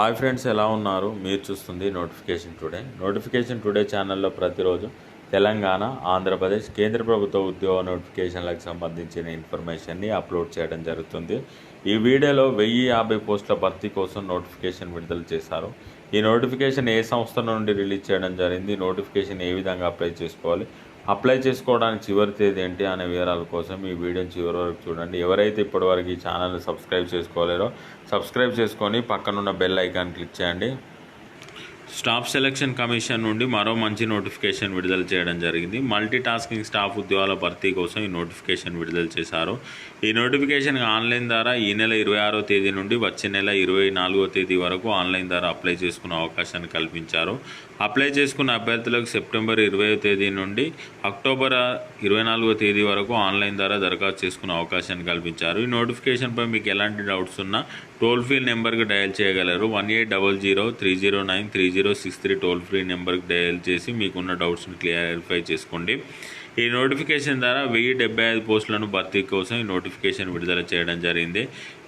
Hi friends ఎలా ఉన్నారు? మీరు చూస్తుంది నోటిఫికేషన్ టుడే. నోటిఫికేషన్ టుడే ఛానల్లో ప్రతిరోజు తెలంగాణ ఆంధ్రప్రదేశ్ కేంద్ర ప్రభుత్వ ఉద్యోగ నోటిఫికేషన్లకు సంబంధించిన ఇన్ఫర్మేషన్ని అప్లోడ్ చేయడం జరుగుతుంది. ఈ వీడియోలో వెయ్యి యాభై పోస్టుల భర్తీ కోసం నోటిఫికేషన్ విడుదల చేశారు. ఈ నోటిఫికేషన్ ఏ సంస్థ నుండి రిలీజ్ చేయడం జరిగింది? నోటిఫికేషన్ ఏ విధంగా అప్లై చేసుకోవాలి? అప్లై చేసుకోవడానికి చివరి తేదీ ఏంటి అనే వివరాల కోసం ఈ వీడియోని చివరి వరకు చూడండి. ఎవరైతే ఇప్పటివరకు ఈ ఛానల్ని సబ్స్క్రైబ్ చేసుకోలేరో సబ్స్క్రైబ్ చేసుకొని పక్కనున్న బెల్ ఐకాన్ క్లిక్ చేయండి. స్టాఫ్ సెలక్షన్ కమిషన్ నుండి మరో మంచి నోటిఫికేషన్ విడుదల చేయడం జరిగింది. మల్టీ టాస్కింగ్ స్టాఫ్ ఉద్యోగాల భర్తీ కోసం ఈ నోటిఫికేషన్ విడుదల చేశారు. ఈ నోటిఫికేషన్ ఆన్లైన్ ద్వారా ఈ నెల ఇరవై ఆరో తేదీ నుండి వచ్చే నెల ఇరవై నాలుగో తేదీ వరకు ఆన్లైన్ ద్వారా అప్లై చేసుకునే అవకాశాన్ని కల్పించారు. అప్లై చేసుకున్న అభ్యర్థులకు సెప్టెంబర్ ఇరవై తేదీ నుండి అక్టోబర్ ఇరవై నాలుగో తేదీ వరకు ఆన్లైన్ ద్వారా దరఖాస్తు చేసుకునే అవకాశాన్ని కల్పించారు. ఈ నోటిఫికేషన్పై మీకు ఎలాంటి డౌట్స్ ఉన్నా టోల్ ఫ్రీ నెంబర్కి డయల్ చేయగలరు. One eight double zero three zero nine three zero zero six three toll free నెంబర్కి డయల్ చేసి మీకున్న డౌట్స్ని క్లియరిఫై చేసుకోండి. ఈ నోటిఫికేషన్ ద్వారా వెయ్యి డెబ్బై ఐదు పోస్టులను భర్తీ కోసం ఈ నోటిఫికేషన్ విడుదల చేయడం జరిగింది.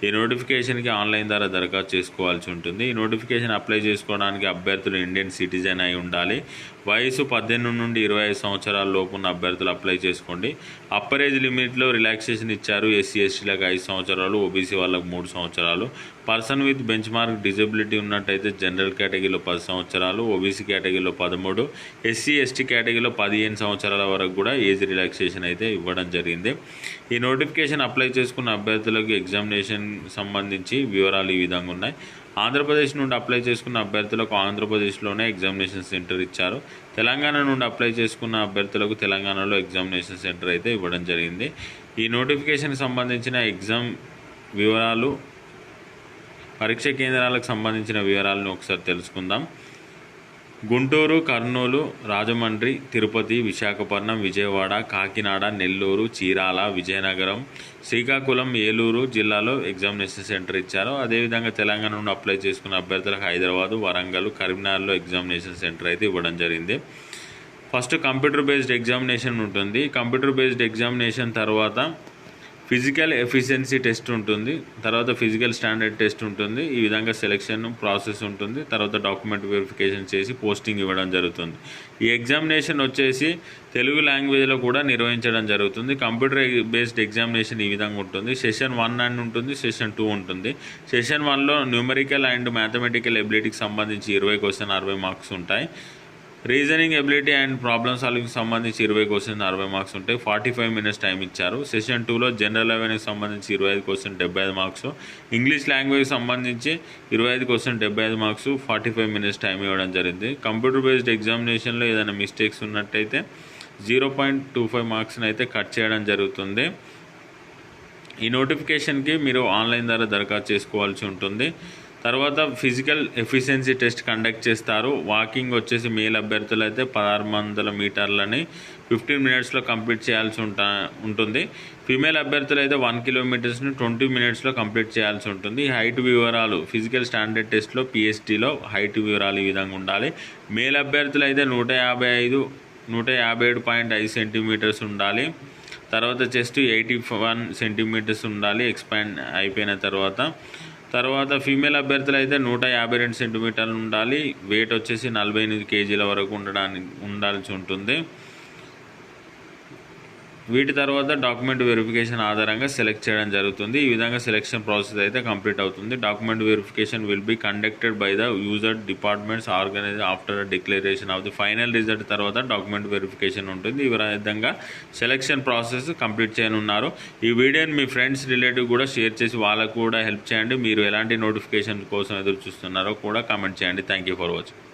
ఈ నోటిఫికేషన్కి ఆన్లైన్ ద్వారా దరఖాస్తు చేసుకోవాల్సి ఉంటుంది. ఈ నోటిఫికేషన్ అప్లై చేసుకోవడానికి అభ్యర్థులు ఇండియన్ సిటిజన్ అయి ఉండాలి. వయసు పద్దెనిమిది నుండి ఇరవై ఐదు సంవత్సరాల లోపు ఉన్న అభ్యర్థులు అప్లై చేసుకోండి. అప్పర్ ఏజ్ లిమిట్లో రిలాక్సేషన్ ఇచ్చారు ఎస్సీ ఎస్టీలకు ఐదు సంవత్సరాలు ఓబీసీ వాళ్ళకు మూడు సంవత్సరాలు. Person with bench mark disability ఉన్నట్టయితే జనరల్ కేటగిరీలో పది సంవత్సరాలు ఓబీసీ కేటగిరీలో పదమూడు ఎస్సీ ఎస్టీ కేటగిరీలో పదిహేను సంవత్సరాల వరకు కూడా ఏజ్ రిలాక్సేషన్ అయితే ఇవ్వడం జరిగింది. ఈ నోటిఫికేషన్ అప్లై చేసుకున్న అభ్యర్థులకు ఎగ్జామినేషన్ సంబంధించి వివరాలు ఈ విధంగా ఉన్నాయి. ఆంధ్రప్రదేశ్ నుండి అప్లై చేసుకున్న అభ్యర్థులకు ఆంధ్రప్రదేశ్లోనే ఎగ్జామినేషన్ సెంటర్ ఇచ్చారు. తెలంగాణ నుండి అప్లై చేసుకున్న అభ్యర్థులకు తెలంగాణలో ఎగ్జామినేషన్ సెంటర్ అయితే ఇవ్వడం జరిగింది. ఈ నోటిఫికేషన్కి సంబంధించిన ఎగ్జామ్ వివరాలు పరీక్ష కేంద్రాలకు సంబంధించిన వివరాలను ఒకసారి తెలుసుకుందాం. గుంటూరు కర్నూలు రాజమండ్రి తిరుపతి విశాఖపట్నం విజయవాడ కాకినాడ నెల్లూరు చీరాల విజయనగరం శ్రీకాకుళం ఏలూరు జిల్లాలో ఎగ్జామినేషన్ సెంటర్ ఇచ్చారు. అదేవిధంగా తెలంగాణ నుండి అప్లై చేసుకున్న అభ్యర్థులకు హైదరాబాదు వరంగల్ కరీంనగర్లో ఎగ్జామినేషన్ సెంటర్ అయితే ఇవ్వడం జరిగింది. ఫస్ట్ కంప్యూటర్ బేస్డ్ ఎగ్జామినేషన్ ఉంటుంది. కంప్యూటర్ బేస్డ్ ఎగ్జామినేషన్ తర్వాత ఫిజికల్ ఎఫిషియన్సీ టెస్ట్ ఉంటుంది తర్వాత ఫిజికల్ స్టాండర్డ్ టెస్ట్ ఉంటుంది ఈ విధంగా సెలెక్షన్ ప్రాసెస్ ఉంటుంది తర్వాత డాక్యుమెంట్ వెరిఫికేషన్ చేసి పోస్టింగ్ ఇవ్వడం జరుగుతుంది. ఈ ఎగ్జామినేషన్ వచ్చేసి తెలుగు లాంగ్వేజ్లో కూడా నిర్వహించడం జరుగుతుంది. కంప్యూటర్ బేస్డ్ ఎగ్జామినేషన్ ఈ విధంగా ఉంటుంది. సెషన్ వన్ అండ్ ఉంటుంది సెషన్ టూ ఉంటుంది. సెషన్ వన్లో న్యూమరికల్ అండ్ మ్యాథమెటికల్ ఎబిలిటీకి సంబంధించి ఇరవై క్వశ్చన్ అరవై మార్క్స్ ఉంటాయి. Reasoning ability and problem solving సంబంధించి ఇరవై క్వశ్చన్ అరవై మార్క్స్ ఉంటాయి. ఫార్టీ ఫైవ్ మినిట్స్ టైం ఇచ్చారు సెషన్ టూలో జనరల్ అవేర్నెస్ సంబంధించి ఇరవై ఐదు క్వశ్చన్ డెబ్బై ఐదు మార్క్స్ ఇంగ్లీష్ లాంగ్వేజ్ సంబంధించి ఇరవై ఐదు క్వశ్చన్ డెబ్బై ఐదు marks forty five minutes time ఇవ్వడం జరిగింది. కంప్యూటర్ బేస్డ్ ఎగ్జామినేషన్లో ఏదైనా మిస్టేక్స్ ఉన్నట్టయితే జీరో పాయింట్ టూ ఫైవ్ మార్క్స్ని అయితే కట్ చేయడం జరుగుతుంది. ఈ నోటిఫికేషన్కి మీరు ఆన్లైన్ ద్వారా దరఖాస్తు చేసుకోవాల్సి ఉంటుంది. తర్వాత ఫిజికల్ ఎఫిషియన్సీ టెస్ట్ కండక్ట్ చేస్తారు. వాకింగ్ వచ్చేసి మేల్ అభ్యర్థులు అయితే పదహారు వందల మీటర్లని ఫిఫ్టీన్ మినిట్స్లో కంప్లీట్ చేయాల్సి ఉంటా ఉంటుంది. ఫీమేల్ అభ్యర్థులు అయితే వన్ కిలోమీటర్స్ని ట్వంటీ మినిట్స్లో కంప్లీట్ చేయాల్సి ఉంటుంది. హైట్ వివరాలు ఫిజికల్ స్టాండర్డ్ టెస్ట్లో పిఎస్టీలో హైట్ వివరాలు ఈ విధంగా ఉండాలి. మేల్ అభ్యర్థులు అయితే నూట యాభై ఐదు నూట యాభై ఏడు పాయింట్ ఐదు సెంటీమీటర్స్ ఉండాలి. తర్వాత చెస్ట్ ఎయిటీ వన్ సెంటీమీటర్స్ ఉండాలి ఎక్స్పాండ్ అయిపోయిన తర్వాత. తర్వాత ఫీమేల్ అభ్యర్థులు అయితే నూట యాభై రెండు సెంటీమీటర్లు ఉండాలి. వెయిట్ వచ్చేసి నలభై ఎనిమిది కేజీల వరకు ఉండడానికి ఉండాల్సి ఉంటుంది. వీటి తర్వాత డాక్యుమెంట్ వెరిఫికేషన్ ఆధారంగా సెలెక్ట్ చేయడం జరుగుతుంది. ఈ విధంగా సెలెక్షన్ ప్రాసెస్ అయితే కంప్లీట్ అవుతుంది. Document verification will be conducted by the user departments organise after declaration of the final result తర్వాత డాక్యుమెంట్ వెరిఫికేషన్ ఉంటుంది. ఈ విధంగా సెలెక్షన్ ప్రాసెస్ కంప్లీట్ చేయనున్నారు. ఈ వీడియోని మీ ఫ్రెండ్స్ రిలేటివ్ కూడా షేర్ చేసి వాళ్ళకు కూడా హెల్ప్ చేయండి. మీరు ఎలాంటి నోటిఫికేషన్ కోసం ఎదురు చూస్తున్నారో కూడా కామెంట్ చేయండి. Thank you for watching